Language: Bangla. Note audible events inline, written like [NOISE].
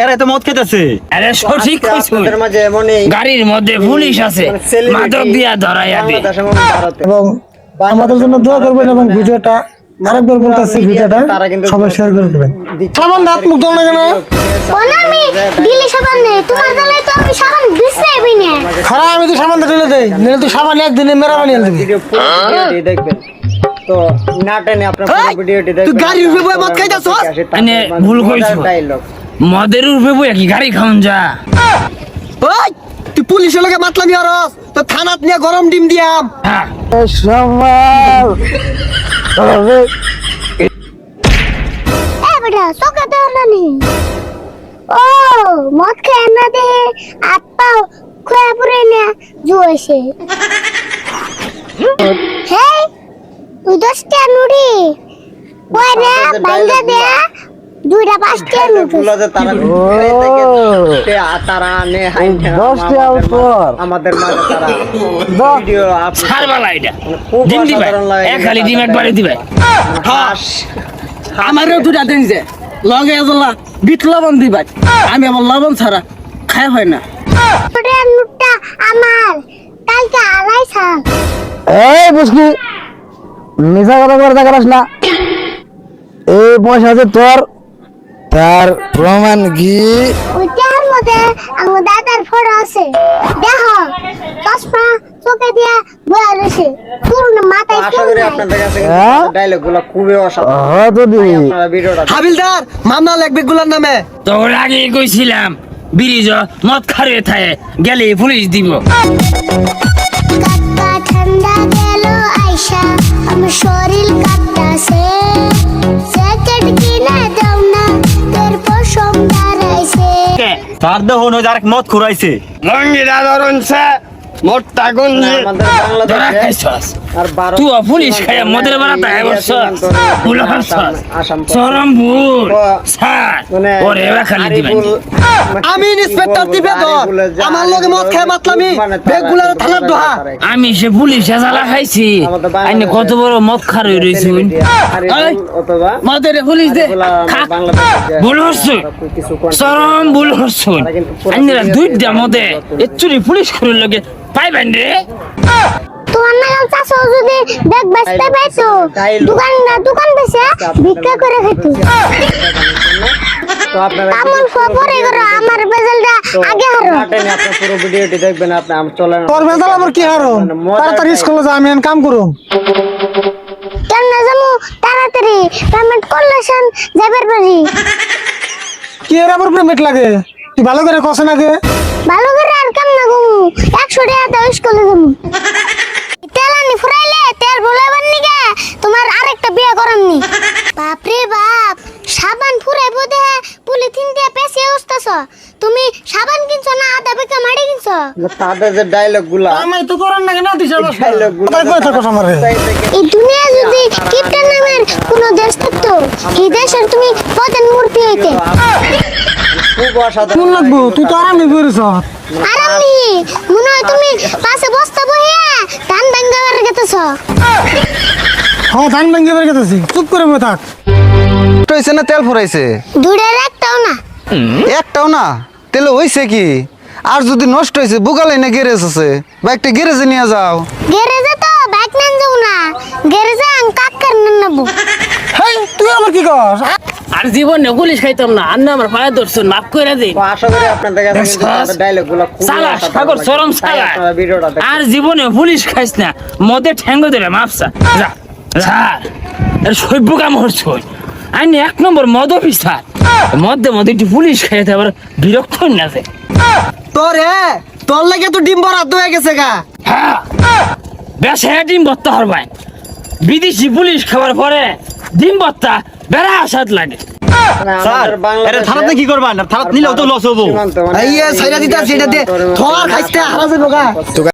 এরা তো মদ খেতেছে। আরে সঠিক আজকে মাঝে এমন গাড়ির মধ্যে পুলিশ আছে। মাদক দিয়া ধরাইয়া দে। এবং আমাদের জন্য দোয়া করবেন এবং ভিডিওটা আরেকবার বলতেছি ভিডিওটা সবাই শেয়ার করে দেবেন। সাবান দাঁত মুখ ধোয়া না বলো আমি দিল্লি সাবান নেই তোমার দলে তো আমি সাবান বিছরাইবি না খারাপ আমি তো সাবান ঢেলে দেই। নিলে তো সাবান একদিনে মেরা বানিয়ে দিবি। দেখবেন। তো না টেনে আপনার ভিডিওটি দেখবেন। তুই গাড়ির উপরে বয়ে খাইতাছস? মানে ভুল কইছো। ডায়লগ মদের উঠবে বই কি গাড়ি খাওন যা। ওই তুই পুলিশের লগে মাতলামি আরস তো থানাত নিয়ে গরম ডিম দিয়াম হ্যাঁ। এ দেও ও মদ খেয়ে না দে আপা খোয়া পুরে না জুয়েছে। হে তুই দশটা নুড়ি। ওই রে বাইন্দা দে। দুইটা পাঁচটা যে তারা তারা আনে হাই আমাদের মাঝে তারা ভিডিও এটা। ডিম দিবে। এক খালি ডিম একবারে দিবে। হাস আমারও দুটা দিন যে। লগে এজলা বিট লবণ দিবাই আমি আবার লবণ ছাড়া খাই হয় না। আমার। কালকে আড়াই সাল এই বুঝলি মিশা কথা করে দেখাস না। এই পয়সা আছে তোর তার প্রমাণ কি? ওইটার মধ্যে আমার দাদার ফটো আছে। দেখো চশমা চোখে দিয়া বয়া রয়েছে। মাথায় আশা করি আপনাদের কাছে হ্যাঁ? ডায়লগগুলো খুবই অসাধারণ। দি আপনারা ভিডিওটা হাবিলদার মামলা লাগবে গুলার নামে। তোর আগে কইছিলাম ব্রিজ মদ খারে থায় গেলে পুলিশ দিব। কাকা ঠান্ডা তার দেহ যার মদ খুরাইছে লঙ্গি দাদরন সে মোটটা গুঞ্জি আমাদের বাংলাদেশে ধরা খাইছস তুই পুলিশ খাইয়া মদের বসছস চরমপুর। স্যার মানে ওরে এবার খালি দিবেন। আমি ইন্সপেক্টর দিবে তো। আমার লগে মদ খায় মাতলামি। বেগুলার থানার দোহা। আমি সে পুলিশ জ্বালা খাইছি আইনে কত বড় মদ খার রয়েছি এই, অথবা মদের পুলিশ দে। ভুল হচ্ছে। চরম ভুল হচ্ছে। আইনেরা দুইটা মদে এচুরি পুলিশ করে লগে পাইবেন রে। তোমার নাগাল চাষও যদি বেচতে পাইতো দোকানদার দোকান বেচে ভিক্ষা করে খেতো করো আমার বেজালটা আগে হারো। না আপনার পুরো ভিডিওটি দেখবেন আপনি আমার চলেন তোর বেজাল আমার কি হারো? তাড়াতাড়ি স্কুলে যা আমি এখন কাম করুম। কেন না যাব তাড়াতাড়ি। পেমেন্ট করলে যাবার পারি। কি এর আবার পেমেন্ট লাগে? তুই ভালো করে কষে নাকি ভালো করে আর কাম না ঘুমু। একশো টাকা দাও স্কুলে যাব তেল আনি ফুরাইলে তেল ভুলাইবার নিগে তোমার আরেকটা বিয়ে করামনি। [LAUGHS] বাপরে বাপ সাবান ফুরাইবো দেহে পলিথিন দিয়ে পেঁচিয়ে উঠতেছ। তুমি সাবান কিনছো না আদা বেকা মাড়ি কিনছো? তাদের যে ডায়লগগুলা আমি তো করার নাকি না দিছে ডায়লগগুলো কই থাকো আমারে এই দুনিয়া যদি কিপটার নামের কোনো দেশ থাকতো এই দেশের তুমি প্রধান মূর্তি হইতে। খুব অসাধারণ লাগবো? তুই তো আরামে মনে হয় তুমি পাশে বস্তা ধান ভেঙে বের গেতেছি চুপ করে বই থাক। হয়েছে না তেল ফুরাইছে? দূরের একটাও না। একটাও না? তেলে হয়েছে কি? আর যদি নষ্ট হয়েছে বুকালে না গ্যারেজ আছে। বাইকটা গ্যারেজে নিয়ে যাও। গ্যারেজে তো বাইক নেন যাব না। গ্যারেজে নেব হেই তুই কি কর আর জীবনে পুলিশ খাইতাম না। আর না আমার পায়ে ধরছুন মাফ করে দে। তো আশা করি আপনাদের কাছে ডায়লগগুলো খুব সালা সাগর চরম সালা। আপনারা ভিডিওটা দেখেন। আর জীবনে পুলিশ খাইস না। মদে ঠ্যাঙ্গ দেবে মাপসা যা। স্যার এর সভ্য কাম হচ্ছে আইনি এক নম্বর মদ অফিসার। মধ্যে মধ্যে একটু পুলিশ খাইতে আবার বিরক্ত না যে। তোর তোর লাগে তো ডিম বরাদ্দ হয়ে গেছে গা। হ্যাঁ বেশ ডিম ভত্তা হরবাই বিদেশি পুলিশ খাবার পরে ডিম ভত্তা বেড়া আসাদ লাগে। স্যার আমাদের থানাতে কি করবেন? থানাত নিলেও তো লস হব। এই সাইডা দিতা সেটা দে থর খাইতে হারা যাব গা।